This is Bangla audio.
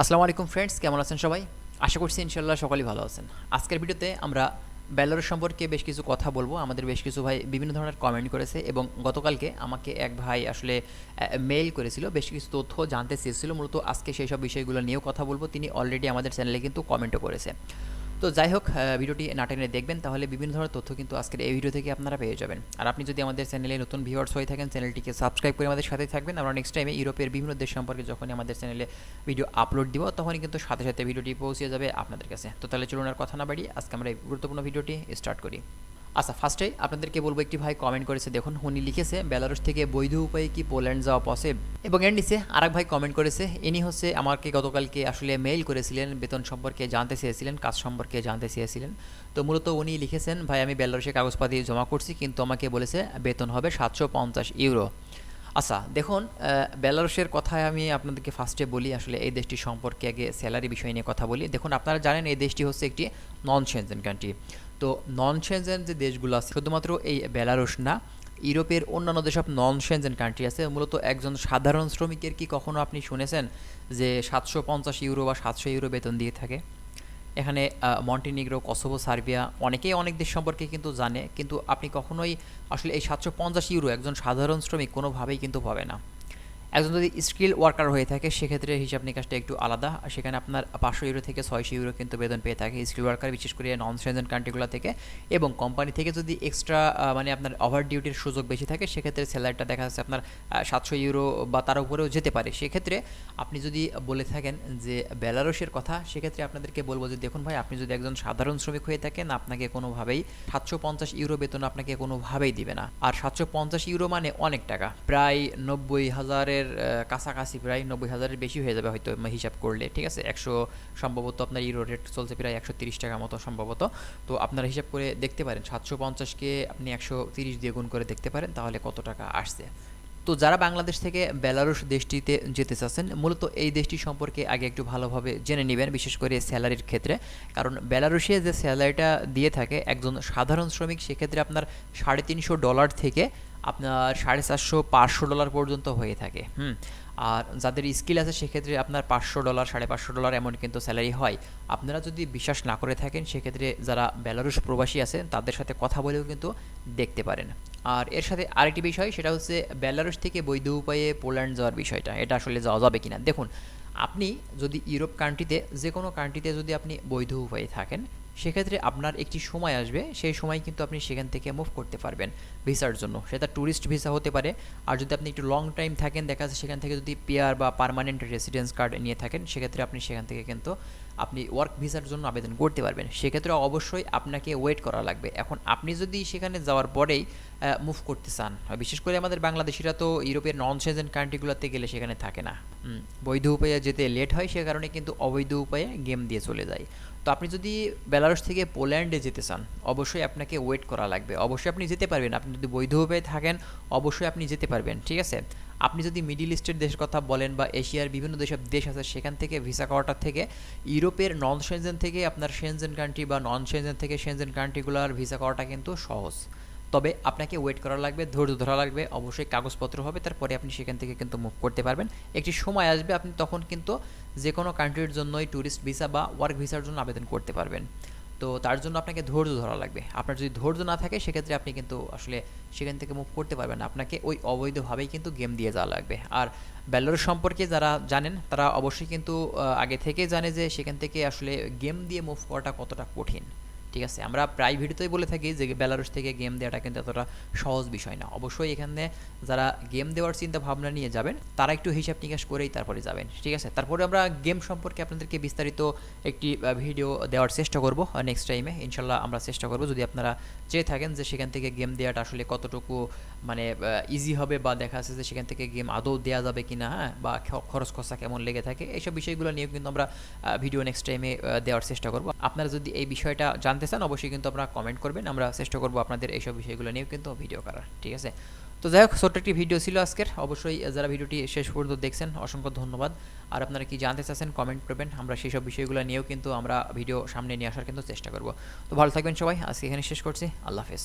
আসসালামু আলাইকুম ফ্রেন্ডস কেমন আছেন সবাই? আশা করছি ইনশাল্লাহ সকলেই ভালো আছেন। আজকের ভিডিওতে আমরা ব্যালোর সম্পর্কে বেশ কিছু কথা বলব। আমাদের বেশ কিছু ভাই বিভিন্ন ধরনের কমেন্ট করেছে এবং গতকালকে আমাকে এক ভাই আসলে মেইল করেছিল। বেশ কিছু তথ্য জানতে চেয়েছিল। মূলত আজকে সেই সব বিষয়গুলো নিয়েও কথা বলব। তিনি অলরেডি আমাদের চ্যানেলে কিন্তু কমেন্টও করেছে। তো যাই হোক ভিডিওটি না টেনে দেখবেন, তাহলে বিভিন্ন ধরনের তথ্য কিন্তু আজকের এই ভিডিও থেকে আপনারা পেয়ে যাবেন। আর আপনি যদি আমাদের চ্যানেলে নতুন ভিউয়ার্স হয়ে থাকেন চ্যানেলটিকে সাবস্ক্রাইব করে আমাদের সাথেই থাকবেন। আমরা নেক্সট টাইমে ইউরোপের বিভিন্ন দেশ সম্পর্কে যখনই আমাদের চ্যানেলে ভিডিও আপলোড দিব, তখনই কিন্তু সাথে সাথে ভিডিওটি পৌঁছে যাবে আপনাদের কাছে। তো তাহলে চলুন আর কথা না বাড়ি আজকে আমরা এই গুরুত্বপূর্ণ ভিডিওটি স্টার্ট করি। আচ্ছা ফার্স্টে আপনাদেরকে বলব, একটি ভাই কমেন্ট করেছে, দেখুন, উনি লিখেছে বেলারুস থেকে বৈধ উপায়ে কি পোল্যান্ড যাওয়া পসিব এবং এর নিচে আরেক ভাই কমেন্ট করেছে, ইনি হচ্ছে আমাকে গতকালকে আসলে মেইল করেছিলেন, বেতন সম্পর্কে জানতে চেয়েছিলেন, কাজ সম্পর্কে জানতে চেয়েছিলেন। তো মূলত উনি লিখেছেন, ভাই, আমি বেলারুসে কাগজপাতি জমা করছি, কিন্তু আমাকে বলেছে বেতন হবে সাতশো পঞ্চাশ ইউরো আচ্ছা দেখুন বেলারুশের কথায় আমি আপনাদেরকে ফার্স্টে বলি, আসলে এই দেশটি সম্পর্কে আগে স্যালারি বিষয় নিয়ে কথা বলি। দেখুন, আপনারা জানেন, এই দেশটি হচ্ছে একটি নন সেনজেন কান্ট্রি তো নন সেনজেন যে দেশগুলো আছে, শুধুমাত্র এই বেলারুশ না, ইউরোপের অন্যান্য যেসব নন সেনজেন কান্ট্রি আছে, মূলত একজন সাধারণ শ্রমিকের কি কখনো আপনি শুনেছেন যে সাতশো পঞ্চাশ ইউরো বা সাতশো ইউরো বেতন দিয়ে থাকে? এখানে মন্টিনিগ্রো, কসোভো, সার্বিয়া, অনেকেই অনেক দেশ সম্পর্কে কিন্তু জানে, কিন্তু আপনি কখনোই আসলে এই সাতশো পঞ্চাশ ইউরো একজন সাধারণ শ্রমিক কোনোভাবেই কিন্তু পাবে না। একজন যদি স্কিল ওয়ার্কার হয়ে থাকে, সেক্ষেত্রে হিসাব নিকাশটা একটু আলাদা। সেখানে আপনার পাঁচশো ইউরো থেকে ছয়শো ইউরো কিন্তু বেতন পেয়ে থাকে স্কিল ওয়ার্কার বিশেষ করে নন সেনজেন কান্ট্রিগুলো থেকে। এবং কোম্পানি থেকে যদি এক্সট্রা মানে আপনার ওভার ডিউটির সুযোগ বেশি থাকে, সেক্ষেত্রে স্যালারিটা দেখা যাচ্ছে আপনার সাতশো ইউরো বা তার উপরেও যেতে পারে। সেক্ষেত্রে আপনি যদি বলে থাকেন যে বেলারসের কথা, সেক্ষেত্রে আপনাদেরকে বলব যে, দেখুন ভাই, আপনি যদি একজন সাধারণ শ্রমিক হয়ে থাকেন, আপনাকে কোনোভাবেই সাতশো পঞ্চাশ ইউরো বেতন আপনাকে কোনোভাবেই দিবে না। আর সাতশো পঞ্চাশ ইউরো মানে অনেক টাকা। প্রায় নব্বই হাজারের আহ, কাছাকাছি প্রায় নব্বই হাজারের বেশি হয়ে যাবে হয়তো হিসাব করলে ঠিক আছে? একশো সম্ভবত আপনার ইউরো রেট চলছে প্রায় একশো তিরিশ টাকা মতো সম্ভবত। তো আপনারা হিসাব করে দেখতে পারেন সাতশো পঞ্চাশকে আপনি একশো তিরিশ দিয়ে গুণ করে দেখতে পারেন তাহলে কত টাকা আসছে? তো যারা বাংলাদেশ থেকে বেলারুশ দেশটিতে যেতে চাচ্ছেন, মূলত এই দেশটি সম্পর্কে আগে একটু ভালোভাবে জেনে নেবেন, বিশেষ করে স্যালারির ক্ষেত্রে। কারণ বেলারুশে যে স্যালারিটা দিয়ে থাকে একজন সাধারণ শ্রমিক, সেক্ষেত্রে আপনার সাড়ে তিনশো ডলার থেকে আপনার সাড়ে চারশো, পাঁচশো ডলার পর্যন্ত হয়ে থাকে। হুম, আর যাদের স্কিল আছে, সেক্ষেত্রে আপনার পাঁচশো ডলার, সাড়ে পাঁচশো ডলার এমন কিন্তু স্যালারি হয়। আপনারা যদি বিশ্বাস না করে থাকেন, সেক্ষেত্রে যারা বেলারুশ প্রবাসী আছেন, তাদের সাথে কথা বলেও কিন্তু দেখতে পারেন। আর এর সাথে আরেকটি বিষয়, সেটা হচ্ছে বেলারুশ থেকে বৈধ উপায়ে পোল্যান্ড যাওয়ার বিষয়টা, এটা আসলে যাওয়া যাবে কিনা? দেখুন, আপনি যদি ইউরোপ কান্ট্রিতে যে কোনো কান্ট্রিতে যদি আপনি বৈধ উপায়ে থাকেন সেক্ষেত্রে আপনার একটি সময় আসবে, সেই সময় কিন্তু আপনি সেখান থেকে মুভ করতে পারবেন ভিসার জন্য। সেটা ট্যুরিস্ট ভিসা হতে পারে। আর যদি আপনি একটু লং টাইম থাকেন, দেখা যাচ্ছে সেখান থেকে যদি পেয়ার বা পার্মানেন্ট রেসিডেন্স কার্ড নিয়ে থাকেন, সেক্ষেত্রে আপনি সেখান থেকে কিন্তু আপনি ওয়ার্ক ভিসার জন্য আবেদন করতে পারবেন। সেক্ষেত্রে অবশ্যই আপনাকে ওয়েট করা লাগবে। এখন আপনি যদি সেখানে যাওয়ার পরেই মুভ করতে চান বিশেষ করে আমাদের বাংলাদেশিরা তো ইউরোপের নন সেজেন কান্ট্রিগুলোতে গেলে সেখানে থাকে না। বৈধ উপায়ে যেতে লেট হয়, সে কারণে কিন্তু অবৈধ উপায়ে গেম দিয়ে চলে যায়। তো আপনি যদি বেলারুস থেকে পোল্যান্ডে যেতে চান, অবশ্যই আপনাকে ওয়েট করা লাগবে। অবশ্যই আপনি যেতে পারবেন। আপনি যদি বৈধভাবে থাকেন, অবশ্যই আপনি যেতে পারবেন, ঠিক আছে? আপনি যদি মিডিল ইস্টের দেশের কথা বলেন বা এশিয়ার বিভিন্ন যেসব দেশ আছে, সেখান থেকে ভিসা করাটার থেকে ইউরোপের নন সেনজেন থেকে আপনার সেনজেন কান্ট্রি বা নন সেনজেন থেকে সেনজেন কান্ট্রিগুলোর ভিসা করাটা কিন্তু সহজ। তবে আপনাকে ওয়েট করা লাগবে, ধৈর্য ধরা লাগবে, অবশ্যই কাগজপত্র হবে, তারপরে আপনি সেখান থেকে কিন্তু মুভ করতে পারবেন। একটি সময় আসবে, আপনি তখন কিন্তু যে কোনো কান্ট্রির জন্যই ট্যুরিস্ট ভিসা বা ওয়ার্ক ভিসার জন্য আবেদন করতে পারবেন। তো তার জন্য আপনাকে ধৈর্য ধরা লাগবে। আপনার যদি ধৈর্য না থাকে, সেক্ষেত্রে আপনি কিন্তু আসলে সেখান থেকে মুভ করতে পারবেন আপনাকে ওই অবৈধভাবেই কিন্তু গেম দিয়ে যাওয়া লাগবে। আর ব্যালোর সম্পর্কে যারা জানেন, তারা অবশ্যই কিন্তু আগে থেকে জানে যে সেখান থেকে আসলে গেম দিয়ে মুভ করাটা কতটা কঠিন। ঠিক আছে, আমরা প্রায় ভিডিওতেই বলে থাকি যে বেলারুস থেকে গেম দেওয়াটা কিন্তু এতটা সহজ বিষয় না। অবশ্যই এখানে যারা গেম দেওয়ার চিন্তা ভাবনা নিয়ে যাবেন, তারা একটু হিসাব নিকাশ করেই তারপরে যাবেন, ঠিক আছে? তারপরে আমরা গেম সম্পর্কে আপনাদেরকে বিস্তারিত একটি ভিডিও দেওয়ার চেষ্টা করব নেক্সট টাইমে ইনশাল্লাহ আমরা চেষ্টা করব, যদি আপনারা চেয়ে থাকেন যে সেখান থেকে গেম দেওয়াটা আসলে কতটুকু মানে ইজি হবে বা দেখা যাচ্ছে যে সেখান থেকে গেম আদৌ দেওয়া যাবে কি না হ্যাঁ বা খরচ খরচা কেমন লেগে থাকে, এইসব বিষয়গুলো নিয়েও কিন্তু আমরা ভিডিও নেক্সট টাইমে দেওয়ার চেষ্টা করব। আপনারা যদি এই বিষয়টা জানতে চান অবশ্যই কিন্তু আপনারা কমেন্ট করবেন। আমরা চেষ্টা করব আপনাদের এইসব বিষয়গুলো নিয়েও কিন্তু ভিডিও করার, ঠিক আছে? তো যাই হোক, ছোট্ট একটি ভিডিও ছিল আজকের। অবশ্যই যারা ভিডিওটি শেষ পর্যন্ত দেখছেন, অসংখ্য ধন্যবাদ। আর আপনারা কি জানতে চাচ্ছেন কমেন্ট করবেন। আমরা সেই সব বিষয়গুলো নিয়েও কিন্তু আমরা ভিডিও সামনে নিয়ে আসার কিন্তু চেষ্টা করব। তো ভালো থাকবেন সবাই। আজকে এখানে শেষ করছি। আল্লাহ হাফেজ।